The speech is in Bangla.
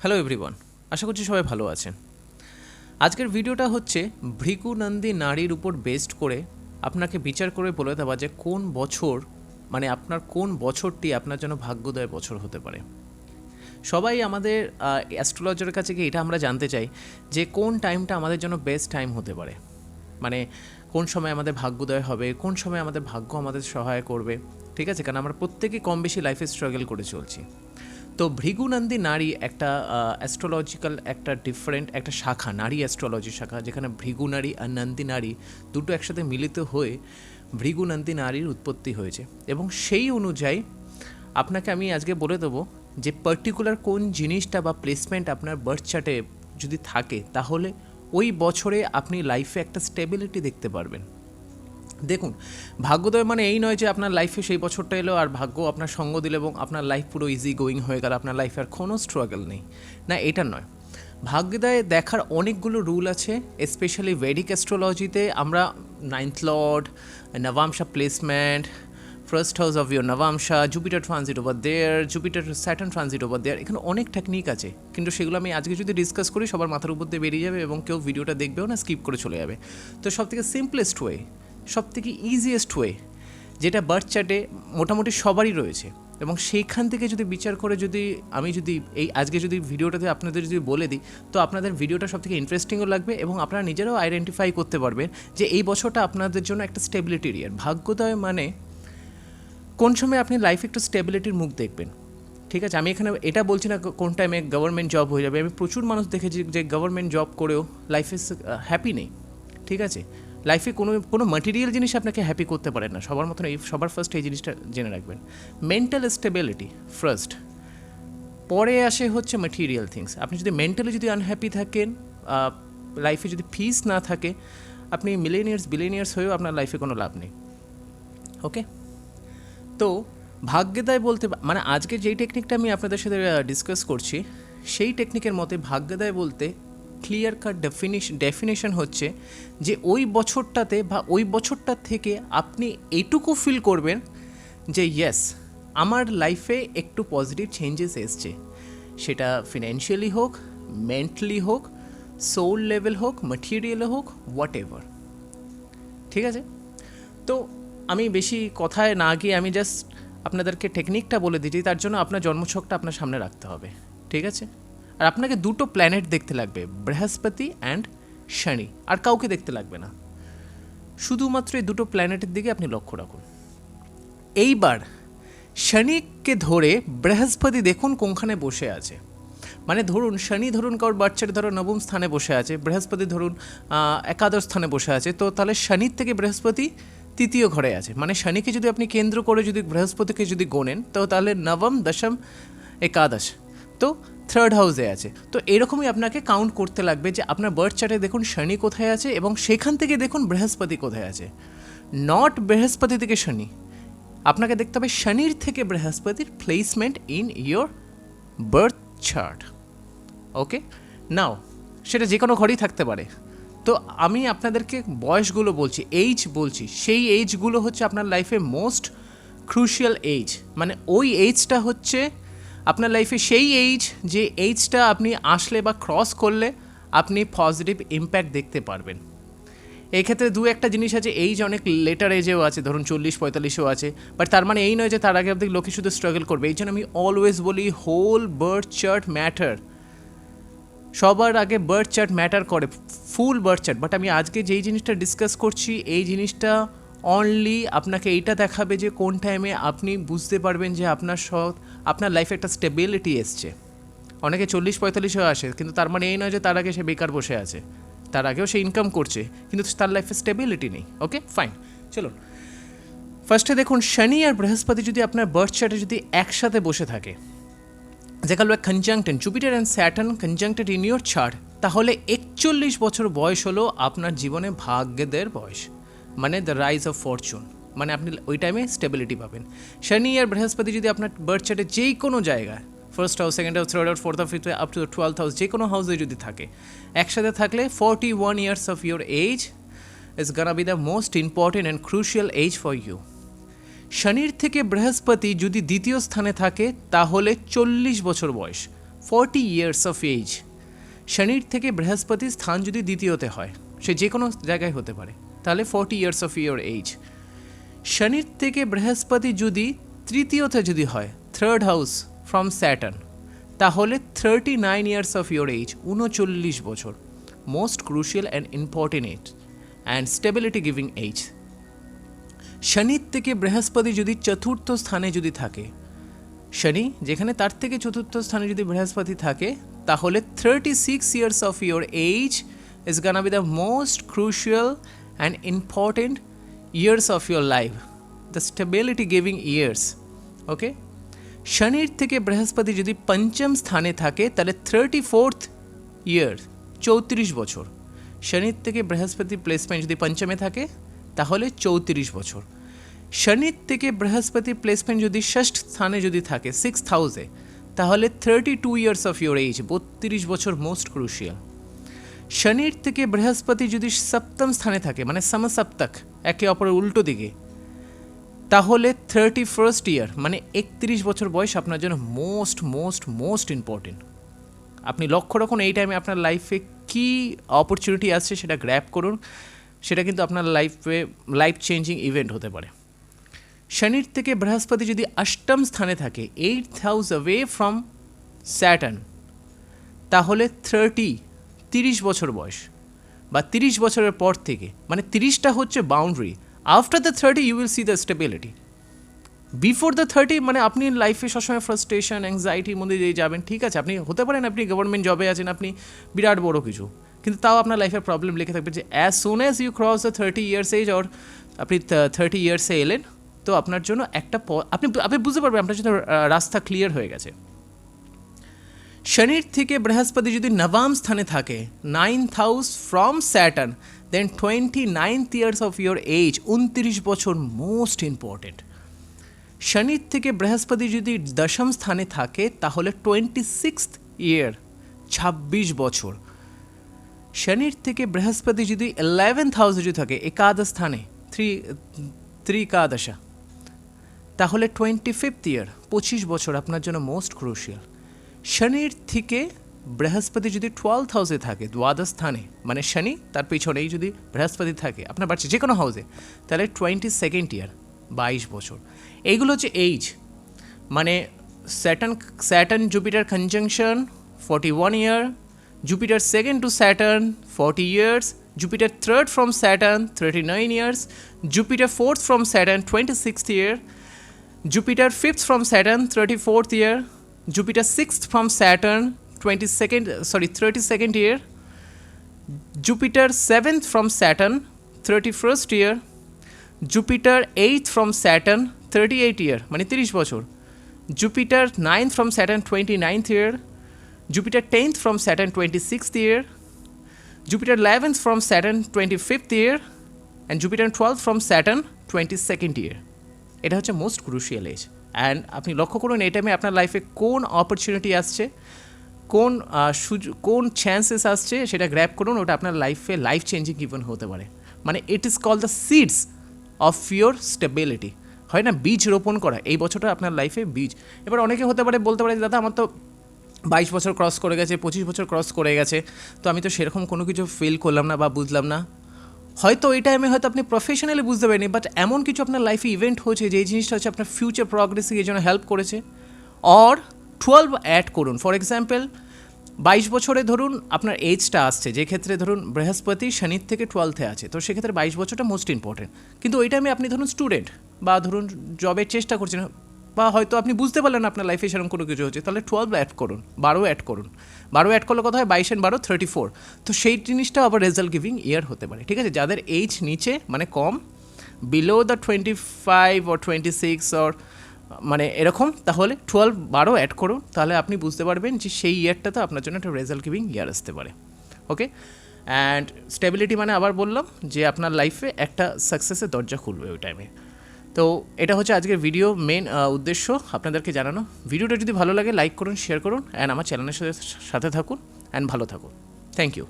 হ্যালো এভরিওয়ান আশা করছি সবাই ভালো আছেন। আজকের ভিডিওটা হচ্ছে ভৃগুনন্দী নারীর উপর বেসড করে আপনাকে বিচার করে বলে দেওয়া যে কোন বছর মানে আপনার কোন বছরটি আপনার জন্য ভাগ্যোদয় বছর হতে পারে। সবাই আমাদের অ্যাস্ট্রোলজারের কাছে গিয়ে এটা আমরা জানতে চাই যে কোন টাইমটা আমাদের জন্য বেস্ট টাইম হতে পারে। মানে কোন সময় আমাদের ভাগ্যোদয় হবে, কোন সময় আমাদের ভাগ্য আমাদের সহায় করবে, ঠিক আছে? কারণ আমরা প্রত্যেকেই কম বেশি লাইফে স্ট্রাগল করে চলছি। তো ভৃগুনন্দী নারী একটা অ্যাস্ট্রোলজিক্যাল একটা ডিফারেন্ট একটা শাখা, নারী অ্যাস্ট্রোলজি শাখা, যেখানে ভৃগু নারী আর নন্দী নারী দুটো একসাথে মিলিত হয়ে ভৃগুনন্দী নারীর উৎপত্তি হয়েছে। এবং সেই অনুযায়ী আপনাকে আমি আজকে বলে দেবো যে পার্টিকুলার কোন জিনিসটা বা প্লেসমেন্ট আপনার বার্থ চার্টে যদি থাকে, তাহলে ওই বছরে আপনি লাইফে একটা স্টেবিলিটি দেখতে পারবেন। দেখুন ভাগ্যোদয় মানে এই নয় যে আপনার লাইফে সেই বছরটা এলো আর ভাগ্য আপনার সঙ্গ দিল এবং আপনার লাইফ পুরো ইজি গোয়িং হয়ে গেল, আপনার লাইফে আর কোনো স্ট্রাগল নেই। না, এটা নয়। ভাগ্যোদয় দেখার অনেকগুলো রুল আছে স্পেশালি ভেডিক অ্যাস্ট্রোলজিতে আমরা ninth lord navamsa placement first house of your navamsa Jupiter transit over there Jupiter Saturn transit over there এখানে অনেক টেকনিক আছে। কিন্তু সেগুলো আমি আজকে যদি ডিসকাস করি, সবার মাথার উপর দিয়ে বেরিয়ে যাবে এবং কেউ ভিডিওটা দেখবেও না স্কিপ করে চলে যাবে। তো সব থেকে সিম্পলেস্ট ওয়ে সব থেকে ইজিয়েস্ট ওয়ে যেটা বার্থ চার্টে মোটামুটি সবারই রয়েছে। এবং সেইখান থেকে যদি বিচার করে যদি আমি যদি এই আজকে যদি ভিডিওটাতে আপনাদের যদি বলে দিই, তো আপনাদের ভিডিওটা সব থেকে ইন্টারেস্টিংও লাগবে এবং আপনারা নিজেরাও আইডেন্টিফাই করতে পারবেন যে এই বছরটা আপনাদের জন্য একটা স্টেবিলিটির ইয়ার ভাগ্যোদয় মানে কোন সময় আপনি লাইফে একটু স্টেবিলিটির মুখ দেখবেন। ঠিক আছে? আমি এখানে এটা বলছি না কোন টাইমে গভর্নমেন্ট জব হয়ে যাবে। আমি প্রচুর মানুষ দেখেছি যে গভর্নমেন্ট জব করেও লাইফে হ্যাপি নেই। ঠিক আছে? লাইফে কোনো কোনো ম্যাটেরিয়াল জিনিস আপনাকে হ্যাপি করতে পারে না। সবার মতন এই, সবার ফার্স্ট এই জিনিসটা জেনে রাখবেন। মেন্টাল স্টেবিলিটি ফার্স্ট পরে আসে হচ্ছে ম্যাটেরিয়াল থিংস আপনি যদি মেন্টালি যদি আনহ্যাপি থাকেন লাইফে যদি ফিস না থাকে, আপনি মিলেনিয়ার্স বিলেনিয়ার্স হয়েও আপনার লাইফে কোনো লাভ নেই। ওকে তো ভাগ্যদায় বলতে মানে আজকে যেই টেকনিকটা আমি আপনাদের সাথে ডিসকাস করছি, সেই টেকনিকের মতে ভাগ্যদায় বলতে ক্লিয়ার কাট ডেফিনিশন ডেফিনেশন হচ্ছে যে ওই বছরটাতে বা ওই বছরটা থেকে আপনি এইটুকু ফিল করবেন যে ইয়েস আমার লাইফে একটু পজিটিভ চেঞ্জেস এসছে। সেটা ফিনান্সিয়ালি হোক মেন্টালি হোক সোল লেভেল হোক ম্যাটেরিয়ালে হোক হোয়াট এভার ঠিক আছে? তো আমি বেশি কথায় না গিয়ে আমি জাস্ট আপনাদেরকে টেকনিকটা বলে দিচ্ছি, তার জন্য আপনার জন্মছকটা আপনার সামনে রাখতে হবে। ঠিক আছে? আর আপনাকে দুটো প্ল্যানেট দেখতে লাগবে, বৃহস্পতি অ্যান্ড শনি, আর কাউকে দেখতে লাগবে না। শুধুমাত্র এই দুটো প্ল্যানেটের দিকে আপনি লক্ষ্য রাখুন। এইবার শনিকে ধরে বৃহস্পতি দেখুন কোনখানে বসে আছে। মানে ধরুন, শনি ধরুন কারোর বাচ্চার ধরো নবম স্থানে বসে আছে, বৃহস্পতি ধরুন একাদশ স্থানে বসে আছে, তো তাহলে শনির থেকে বৃহস্পতি তৃতীয় ঘরে আছে। মানে শনিকে যদি আপনি কেন্দ্র করে যদি বৃহস্পতিকে যদি গোনেন, তো তাহলে নবম, দশম, একাদশ। তো থার্ড হাউসে আছে। তো এরকমই আপনাকে কাউন্ট করতে লাগবে যে আপনার বার্থ চার্টে দেখুন শনি কোথায় আছে এবং সেখান থেকে দেখুন বৃহস্পতি কোথায় আছে। নট বৃহস্পতি থেকে শনি। আপনাকে দেখতে হবে শনির থেকে বৃহস্পতির placement in your birth chart okay now সেটা যে কোনো ঘরেই থাকতে পারে। তো আমি আপনাদেরকে বয়সগুলো বলছি এইজ বলছি, সেই এইজগুলো হচ্ছে আপনার লাইফে মোস্ট ক্রুশিয়াল এইজ মানে ওই এইজটা হচ্ছে আপনার লাইফে সেই এইজ যে এইজটা আপনি আসলে বা ক্রস করলে আপনি পজিটিভ ইম্প্যাক্ট দেখতে পারবেন। এই ক্ষেত্রে দু একটা জিনিস আছে এইজ অনেক লেটার এজেও আছে, ধরুন চল্লিশ পঁয়তাল্লিশও আছে বাট তার মানে এই নয় যে তার আগে আপনি লোকে শুধু স্ট্রাগল করবে, এই জন্য আমি অলওয়েজ বলি হোল বার্থ চার্ট ম্যাটার সবার আগে বার্থ চার্ট ম্যাটার করে ফুল বার্থ চার্ট বাট আমি আজকে যেই জিনিসটা ডিসকাস করছি, এই জিনিসটা অনলি আপনাকে এইটা দেখাবে যে কোন টাইমে আপনি বুঝতে পারবেন যে আপনার সৎ আপনার লাইফে একটা স্টেবিলিটি এসছে। অনেকে চল্লিশ পঁয়তাল্লিশেও আসে, কিন্তু তার মানে এই নয় যে তার আগে সে বেকার বসে আছে। তার আগেও সে ইনকাম করছে, কিন্তু তার লাইফে স্টেবিলিটি নেই। ওকে ফাইন চলুন। ফার্স্টে দেখুন, শনি আর বৃহস্পতি যদি আপনার বার্থ চার্টে যদি একসাথে বসে থাকে যেটা হলো conjunction Jupiter and Saturn conjuncted in your chart তাহলে একচল্লিশ বছর বয়স হলো আপনার জীবনে ভাগ্যদের বয়স মানে দ্য রাইজ অফ ফরচুন মানে আপনি ওই টাইমে স্টেবিলিটি পাবেন। শনি আর বৃহস্পতি যদি আপনার বার্থ চার্টে যেই কোনো জায়গায় first house second house third house fourth house fifth up to twelfth house যে কোনো হাউসে যদি থাকে, একসাথে থাকলে forty one years of your age is gonna be the most important and crucial age for you শনির থেকে বৃহস্পতি যদি দ্বিতীয় স্থানে থাকে, তাহলে চল্লিশ বছর বয়স ফর্টি ইয়ার্স অফ এজ শনির থেকে বৃহস্পতি স্থান যদি দ্বিতীয়তে হয়, সে যে কোনো জায়গায় হতে পারে, তাহলে forty years of your age শনির থেকে বৃহস্পতি যদি তৃতীয়তে যদি হয় থার্ড হাউস ফ্রম স্যাটার্ন তাহলে thirty nine years of your age উনচল্লিশ বছর most crucial and important age and stability giving age শনির থেকে বৃহস্পতি যদি চতুর্থ স্থানে যদি থাকে, শনি যেখানে তার থেকে চতুর্থ স্থানে যদি বৃহস্পতি থাকে, তাহলে thirty six years of your age is gonna be the most crucial and important years of your life the stability giving years okay শনির থেকে বৃহস্পতি যদি পঞ্চম স্থানে থাকে তাহলে থার্টি ফোর্থ ইয়ার চৌত্রিশ বছর শনির থেকে বৃহস্পতি প্লেসমেন্ট যদি পঞ্চমে থাকে তাহলে চৌত্রিশ বছর শনির থেকে বৃহস্পতি প্লেসমেন্ট যদি ষষ্ঠ স্থানে যদি থাকে সিক্স হাউসে তাহলে thirty two years of your age বত্রিশ বছর মোস্ট ক্রুশিয়াল শনির থেকে বৃহস্পতি যদি সপ্তম স্থানে থাকে মানে সমসপ্তক, একে অপরের উল্টো দিকে, তাহলে থার্টি ফার্স্ট ইয়ার মানে একত্রিশ বছর বয়স আপনার জন্য মোস্ট মোস্ট মোস্ট ইম্পর্টেন্ট আপনি লক্ষ্য রাখুন, এই টাইমে আপনার লাইফে কী অপরচুনিটি আসছে সেটা গ্র্যাপ করুন, সেটা কিন্তু আপনার লাইফে লাইফ চেঞ্জিং ইভেন্ট হতে পারে। শনির থেকে বৃহস্পতি যদি অষ্টম স্থানে থাকে eight house away from Saturn তাহলে থার্টি তিরিশ বছর বয়স বা তিরিশ বছরের পর থেকে মানে তিরিশটা হচ্ছে boundary after the thirty you will see the stability before the thirty মানে আপনি লাইফে সবসময় ফ্রাস্ট্রেশন অ্যাংজাইটির মধ্যে দিয়ে যাবেন, ঠিক আছে, আপনি হতে পারেন আপনি গভর্নমেন্ট জবে আছেন, আপনি বিরাট বড় কিছু, কিন্তু তাও আপনার লাইফে প্রবলেম লিখে থাকবে যে as soon as you cross the thirty years age or আপনি থার্টি ইয়ার্সে এলেন, তো আপনার জন্য একটা আপনি আপনি বুঝতে পারবেন আপনার জন্য রাস্তা ক্লিয়ার হয়ে গেছে। শনির থেকে বৃহস্পতি যদি নবম স্থানে থাকে ninth house from Saturn then twenty ninth years of your age উনত্রিশ বছর মোস্ট ইম্পর্টেন্ট শনির থেকে বৃহস্পতি যদি দশম স্থানে থাকে, তাহলে টোয়েন্টি সিক্স ইয়ার ছাব্বিশ বছর. শনির থেকে বৃহস্পতি যদি ইলেভেন্থ হাউসে যদি থাকে, একাদশ স্থানে থ্রি ত্রিকাদশা, তাহলে টোয়েন্টি ফিফথ ইয়ার পঁচিশ বছর আপনার জন্য মোস্ট ক্রুশিয়াল শনির থেকে বৃহস্পতি যদি টুয়েলথ হাউসে থাকে দ্বাদশ স্থানে মানে শনি তার পিছনেই যদি বৃহস্পতি থাকে আপনার বাড়ছে যে কোনো হাউসে তাহলে টোয়েন্টি সেকেন্ড ইয়ার বাইশ বছর এইগুলো হচ্ছে এইজ মানে Saturn Saturn Jupiter conjunction forty one year Jupiter second to Saturn forty years Jupiter third from Saturn thirty nine years Jupiter fourth from Saturn twenty sixth year Jupiter from from Saturn, 34th year. Jupiter sixth from Saturn, 22nd, sorry, 32nd year. Jupiter seventh from Saturn, 31st year. Jupiter eighth from Saturn, 38 year, মানে 30 বছর। Jupiter ninth from Saturn, 29th year. Jupiter 10th from Saturn, 26th year. Jupiter 11th from Saturn, 25th year. And Jupiter 12th from Saturn, 22nd year. এটা হচ্ছে মোস্ট ক্রুশিয়াল এজ অ্যান্ড আপনি লক্ষ্য করুন, এই টাইমে আপনার লাইফে কোন অপরচুনিটি আসছে? কোন সুযোগ, কোন চান্সেস আসছে? সেটা গ্র্যাপ করুন, ওটা আপনার লাইফে লাইফ চেঞ্জিং ইভেন হতে পারে। মানে it is call the seeds of your stability হয় না? বীজ রোপণ করা, এই বছরটা আপনার লাইফে বীজ। এবার অনেকে হতে পারে, বলতে পারে দাদা, আমার তো বাইশ বছর ক্রস করে গেছে, পঁচিশ বছর ক্রস করে গেছে। তো আমি তো সেরকম কোনো কিছু ফিল করলাম না বা বুঝলাম না। হয়তো এই টাইমে হয়তো আপনি প্রফেশনালি বুঝতে পারেনি বাট এমন কিছু আপনার লাইফে ইভেন্ট হয়েছে যে জিনিসটা হচ্ছে আপনার ফিউচার প্রগ্রেসে এই জন্য হেল্প করেছে। অর টুয়েলভ অ্যাড করুন। ফর এক্সাম্পল বাইশ বছরে ধরুন আপনার এজটা আসছে, যে ক্ষেত্রে ধরুন বৃহস্পতি শনির থেকে টুয়েলথে আছে, তো সেক্ষেত্রে বাইশ বছরটা মোস্ট ইম্পর্টেন্ট কিন্তু ওই টাইমে আপনি ধরুন স্টুডেন্ট বা ধরুন জবের চেষ্টা করছেন বা হয়তো আপনি বুঝতে পারলেন আপনার লাইফে সেরকম কোনো কিছু হচ্ছে, তাহলে টুয়েলভ অ্যাড করুন, বারো অ্যাড করুন। বারো অ্যাড করলে কথা হয়? বাইশ অ্যান্ড বারো থার্টি ফোর তো সেই জিনিসটা আবার রেজাল্ট গিভিং ইয়ার হতে পারে, ঠিক আছে? যাদের এইজ নিচে মানে কম below the twenty five or twenty six or মানে এরকম, তাহলে টুয়েলভ বারো অ্যাড করুন, তাহলে আপনি বুঝতে পারবেন যে সেই ইয়ারটাতে আপনার জন্য একটা রেজাল্ট গিভিং ইয়ার আসতে পারে ওকে অ্যান্ড স্টেবিলিটি মানে আবার বললাম যে আপনার লাইফে একটা সাকসেসের দরজা খুলবে ওই টাইমে তো এটা হচ্ছে আজকের ভিডিও মেন উদ্দেশ্য আপনাদেরকে জানানো। ভিডিওটা যদি ভালো লাগে লাইক করুন শেয়ার করুন অ্যান্ড আমার চ্যানেলের সাথে সাথে থাকুন অ্যান্ড ভালো থাকুন। Thank you